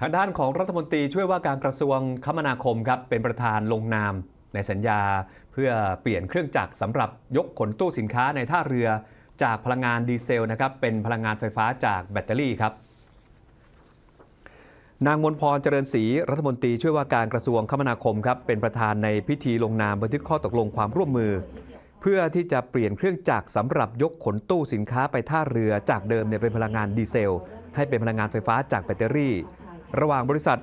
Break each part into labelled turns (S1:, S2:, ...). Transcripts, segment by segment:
S1: ทางด้านของรัฐมนตรีช่วยว่าการกระทรวงคมนาคมครับเป็นประธานลงนาม ในสัญญาเพื่อเปลี่ยนเครื่องจักรสำหรับยกขนตู้สินค้าในท่าเรือจากพลังงานดีเซลนะครับเป็นพลังงานไฟฟ้าจากแบตเตอรี่ครับนางมนพรเจริญศรีรัฐมนตรีช่วยว่าการกระทรวงคมนาคมครับเป็นประธานในพิธีลงนามบันทึกข้อตกลงความร่วมมือ เพื่อที่จะเปลี่ยนเครื่องจักรสำหรับยกขนตู้สินค้าไปท่าเรือจากเดิมเนี่ยเป็นพลังงานดีเซล ให้เป็นพลังงานไฟฟ้าจากแบตเตอรี่ ระหว่างบริษัท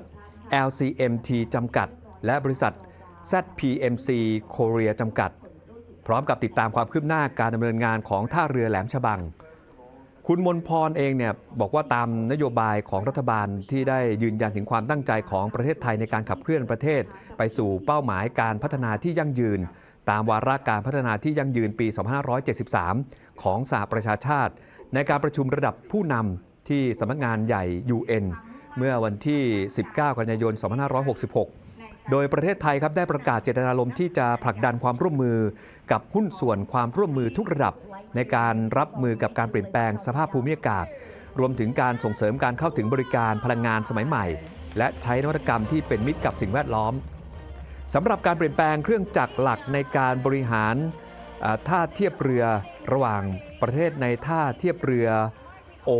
S1: LCMT จำกัด และบริษัท ZPMC Korea จำกัด พร้อมกับติดตามความคืบหน้าการดำเนินงานของท่าเรือแหลมฉบัง คุณมนพรเองเนี่ยบอกว่าตามนโยบายของรัฐบาลที่ได้ยืนยันถึงความตั้งใจของประเทศไทยในการขับเคลื่อนประเทศ ไปสู่เป้าหมายการพัฒนาที่ยั่งยืน ตามวาระการพัฒนาที่ยั่งยืนปี 2573 ของสหประชาชาติ ในการประชุมระดับผู้นำที่สำนักงานใหญ่ UN เมื่อวันที่ 19 กันยายน 2566 โดยประเทศไทยครับได้ประกาศเจตนารมณ์ที่จะผลักดันความร่วมมือกับหุ้นส่วนความร่วมมือทุกระดับ ในการรับมือกับการเปลี่ยนแปลงสภาพภูมิอากาศ รวมถึงการส่งเสริมการเข้าถึงบริการพลังงานสมัยใหม่ และใช้นวัตกรรมที่เป็นมิตรกับสิ่งแวดล้อมสำหรับการเปลี่ยนแปลงเครื่องจักรหลักในการบริหารท่าเทียบเรือระหว่างประเทศในท่าเทียบเรือโอ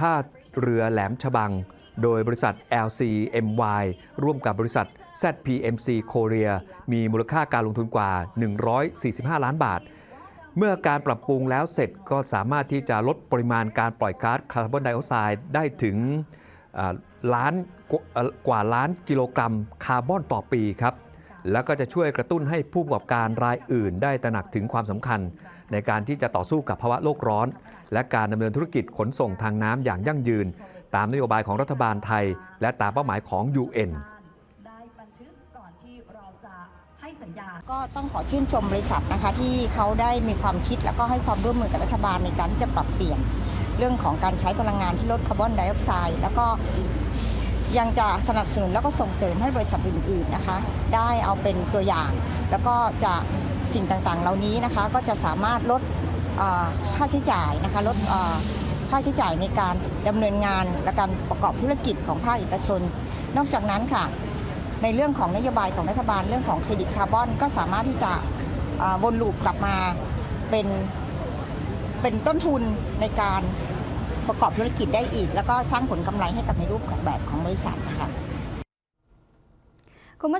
S1: ท่าเรือแหลมฉบัง โดยบริษัท LCMY ร่วมกับบริษัท ZPMC Korea มีมูลค่าการลงทุนกว่า 145 ล้านบาท เมื่อการปรับปรุงแล้วเสร็จก็สามารถที่จะลดปริมาณการปล่อยก๊าซคาร์บอนไดออกไซด์ได้ถึงล้านกว่าเอ่อกว่าล้านกิโลกรัมคาร์บอนต่อปีครับแล้วก็จะช่วยกระตุ้นให้ผู้ประกอบการรายอื่น ได้ตระหนักถึงความสำคัญ ในการที่จะต่อสู้กับภาวะโลกร้อน และการดำเนินธุรกิจขนส่งทางน้ำอย่างยั่งยืน ตามนโยบายของรัฐบาลไทย และตามเป้าหมายของ UN
S2: ได้บันก็
S3: ต้องขอชื่นชมบริษัทนะคะที่เขาได้มีความคิดแล้วก็ให้ความร่วมมือกับรัฐบาลในการที่จะปรับเปลี่ยนเรื่องของการใช้พลังงานที่ลดคาร์บอนไดออกไซด์แล้วก็ยังจะสนับสนุนแล้วก็ส่งเสริมให้บริษัทอื่นๆนะคะ ได้เอาเป็นตัวอย่าง แล้วก็จะสิ่งต่างๆ เหล่านี้นะคะก็จะสามารถลดค่าใช้จ่ายนะคะลด ค่าใช้จ่ายในการดำเนินงานและการประกอบธุรกิจของภาคเอกชน นอกจากนั้นค่ะ ในเรื่องของนโยบายของรัฐบาลเรื่องของเครดิตคาร์บอน ก็สามารถที่จะวนลูปกลับมาเป็นเป็นต้นทุนในการประกอบธุรกิจได้อีก แล้วก็สร้างผลกำไรให้กับในรูปของแบบของบริษัทนะคะ